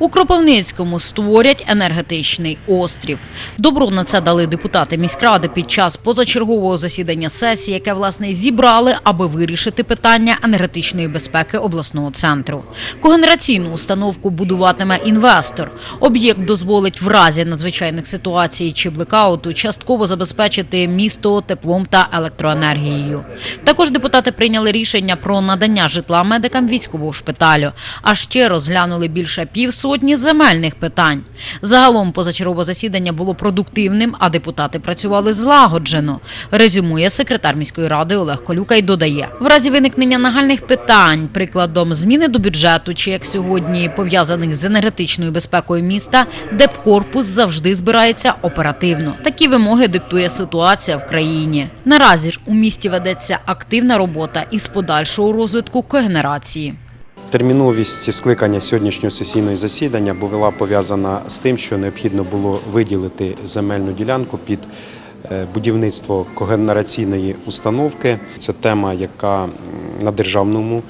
У Кропивницькому створять енергетичний острів. Добро на це дали депутати міськради під час позачергового засідання сесії, яке власне зібрали, аби вирішити питання енергетичної безпеки обласного центру. Когенераційну установку будуватиме інвестор. Об'єкт дозволить в разі надзвичайних ситуацій чи блекауту частково забезпечити місто теплом та електроенергією. Також депутати прийняли рішення про надання житла медикам військового шпиталю, а ще розглянули більше півсотні земельних питань. Загалом позачергове засідання було продуктивним, а депутати працювали злагоджено. Резюмує секретар міської ради Олег Колюка й додає: в разі виникнення нагальних питань, прикладом зміни до бюджету чи як сьогодні пов'язаних з енергетичною безпекою міста, депкорпус завжди збирається оперативно. Такі вимоги диктує ситуація в країні. Наразі ж у місті ведеться активна робота із подальшого розвитку когенерації. Терміновість скликання сьогоднішнього сесійного засідання була пов'язана з тим, що необхідно було виділити земельну ділянку під е, будівництво когенераційної установки. Це тема, яка на державному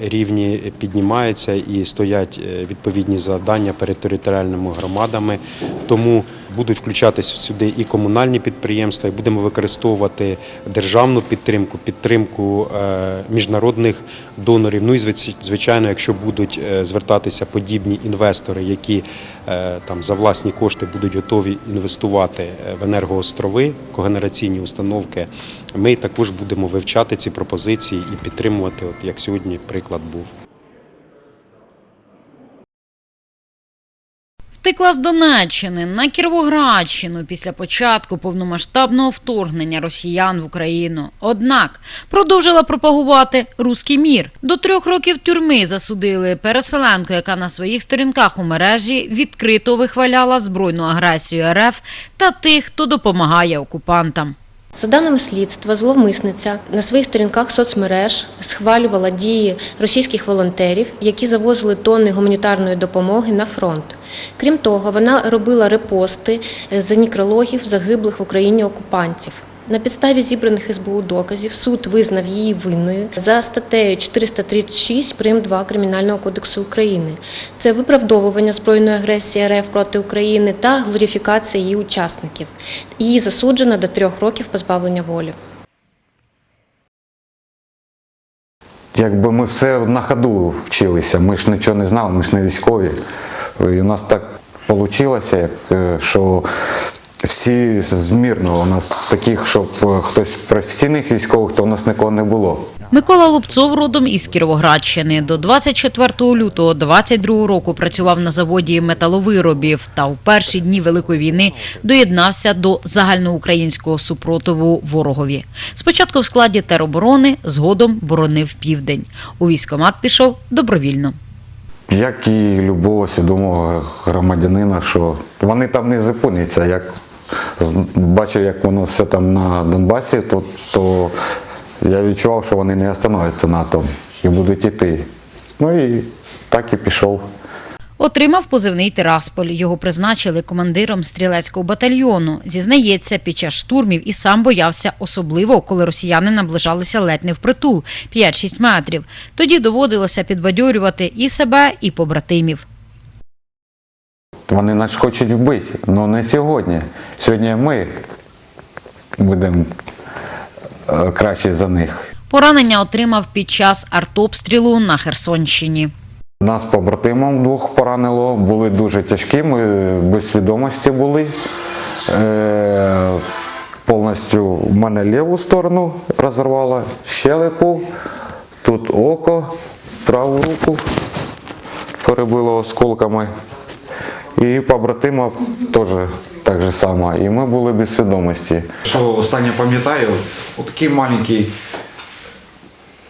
рівні піднімається і стоять е, відповідні завдання перед територіальними громадами. Тому будуть включатися сюди і комунальні підприємства, і будемо використовувати державну підтримку, підтримку е, міжнародних донорів. Ну і звичайно, якщо будуть е, звертатися подібні інвестори, які е, там за власні кошти будуть готові інвестувати е, в енергоострови, когенераційні установки, ми також будемо вивчати ці пропозиції і підтримувати, от як сьогодні приклад був. Втекла з Донеччини на Кіровоградщину після початку повномасштабного вторгнення росіян в Україну. Однак продовжила пропагувати руський мір. До трьох років тюрми засудили переселенку, яка на своїх сторінках у мережі відкрито вихваляла збройну агресію РФ та тих, хто допомагає окупантам. За даними слідства, зловмисниця на своїх сторінках соцмереж схвалювала дії російських волонтерів, які завозили тонни гуманітарної допомоги на фронт. Крім того, вона робила репости з некрологів загиблих в Україні окупантів. На підставі зібраних СБУ доказів суд визнав її винною за статтею 436 прим. 2 Кримінального кодексу України. Це виправдовування збройної агресії РФ проти України та глорифікація її учасників. Її засуджено до трьох років позбавлення волі. Якби ми все на ходу вчилися, ми ж нічого не знали, ми ж не військові. І у нас так вийшло, е, що всі змірно. У нас таких, щоб е, хтось професійних військових, то у нас нікого не було. Микола Лупцов родом із Кіровоградщини. До 24 лютого 22 року працював на заводі металовиробів та у перші дні Великої війни доєднався до загальноукраїнського супротиву ворогові. Спочатку в складі тероборони, згодом боронив південь. У військкомат пішов добровільно. Як і любого свідомого громадянина, що вони там не зупиняться. Як бачив, як воно все там на Донбасі, то, то я відчував, що вони не остановляться на тому і будуть йти. Ну і так і пішов. Отримав позивний Тирасполь. Його призначили командиром стрілецького батальйону. Зізнається, під час штурмів і сам боявся особливо, коли росіяни наближалися ледь не впритул 5-6 метрів. Тоді доводилося підбадьорювати і себе, і побратимів. Вони нас хочуть вбити, але не сьогодні. Сьогодні ми будемо е, краще за них. Поранення отримав під час артобстрілу на Херсонщині. Нас побратимом двох поранило, були дуже тяжкі, ми без свідомості були. Е, повністю в мене ліву сторону розірвало, щелепу, тут око, праву руку перебило осколками. І побратима теж так же само. І ми були без свідомості. Що останнє пам'ятаю, отакий маленький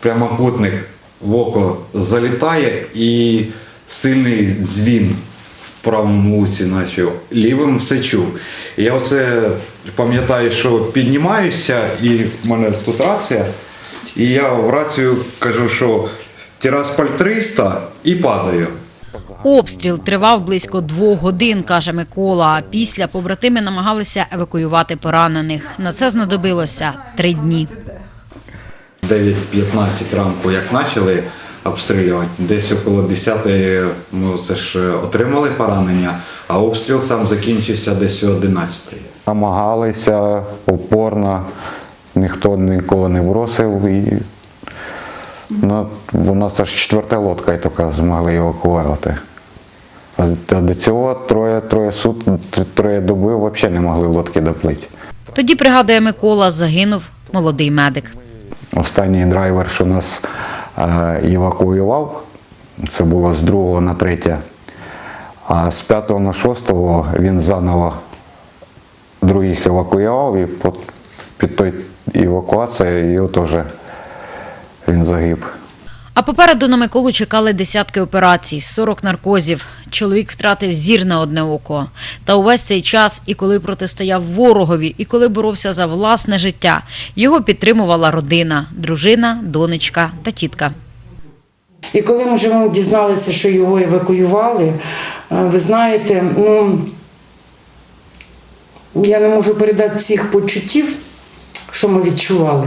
прямокутник в око залітає і сильний дзвін в правому усі, наче лівим все чув. Я оце пам'ятаю, що піднімаюся, і в мене тут рація, і я в рацію кажу, що Тирасполь 300 і падаю. Обстріл тривав близько двох годин, каже Микола. А після побратими намагалися евакуювати поранених. На це знадобилося три дні. 9.15 ранку, як почали обстрілювати. Десь около 10-ї ми це ж отримали поранення, а обстріл сам закінчився десь о 11-ї. Намагалися упорно, ніхто нікого не бросив. І, ну, у нас аж четверта лодка і тільки змогли евакуювати. А до цього троє, троє сут, троє доби взагалі не могли лодки доплити. Тоді пригадує Микола, загинув молодий медик. Останній драйвер, що нас е, евакуював, це було з 2 на 3. А з 5 на 6 він заново других евакуював і під той евакуацією його теж він загиб. А попереду на Миколу чекали десятки операцій, 40 наркозів. Чоловік втратив зір на одне око. Та увесь цей час, і коли протистояв ворогові, і коли боровся за власне життя, його підтримувала родина, дружина, донечка та тітка. І коли ми вже дізналися, що його евакуювали, е, ви знаєте, ну я не можу передати всіх почуттів, що ми відчували.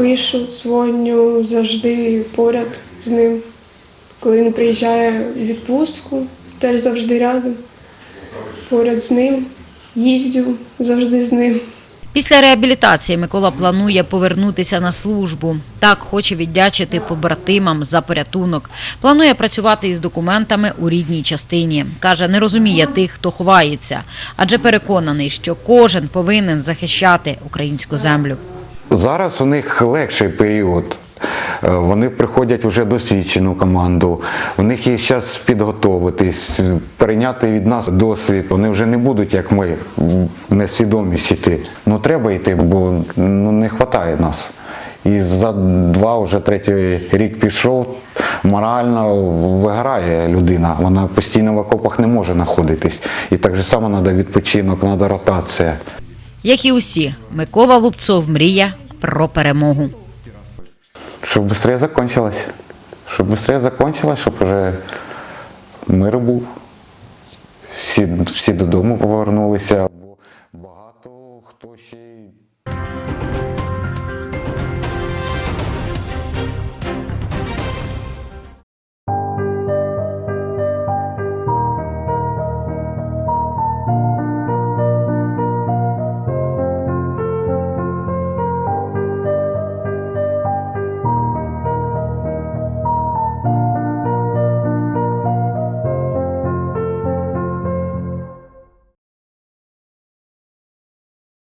Пишу, дзвоню завжди поряд з ним. Коли він приїжджає в відпустку, теж завжди рядом. Поряд з ним. Їздю завжди з ним. Після реабілітації Микола планує повернутися на службу. Так хоче віддячити побратимам за порятунок. Планує працювати із документами у рідній частині. Каже, не розуміє тих, хто ховається, адже переконаний, що кожен повинен захищати українську землю. Зараз у них легший період. Е, Вони приходять вже досвідчену команду. У них є час підготовитись, перейняти від нас досвід. Вони вже не будуть, як ми, несвідомість йти. Ну треба йти, бо ну, не вистачає нас. І за два, вже третій рік пішов, морально виграє людина. Вона постійно в окопах не може знаходитись. І так же само треба відпочинок, треба ротація. Як і усі, Микола Лупцов мріє про перемогу. Щоб швидше закінчилося. Щоб швидше закінчилося, щоб вже мир був. Всі, всі додому повернулися. Багато хто ще.